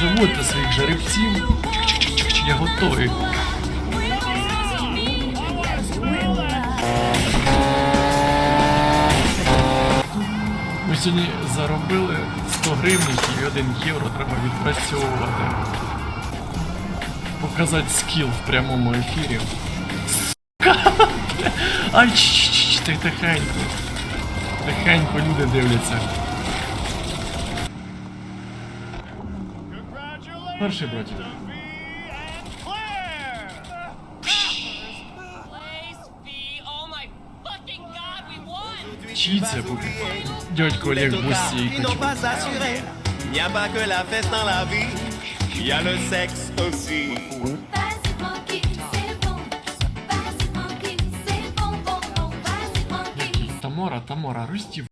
заводьте своїх жеребців. Я готовий. Ми сьогодні заробили 100 гривників і 1 євро треба відпрацьовувати. Показати скіл в прямому ефірі. Ай, чш, ти тихенько. Тихенько люди дивляться. Чий це був? Дядько Олег Ils Бусійко. pas assuré. Il n'y a pas que la fête dans la vie. Il le sexe aussi. Тамора, Тамора, рості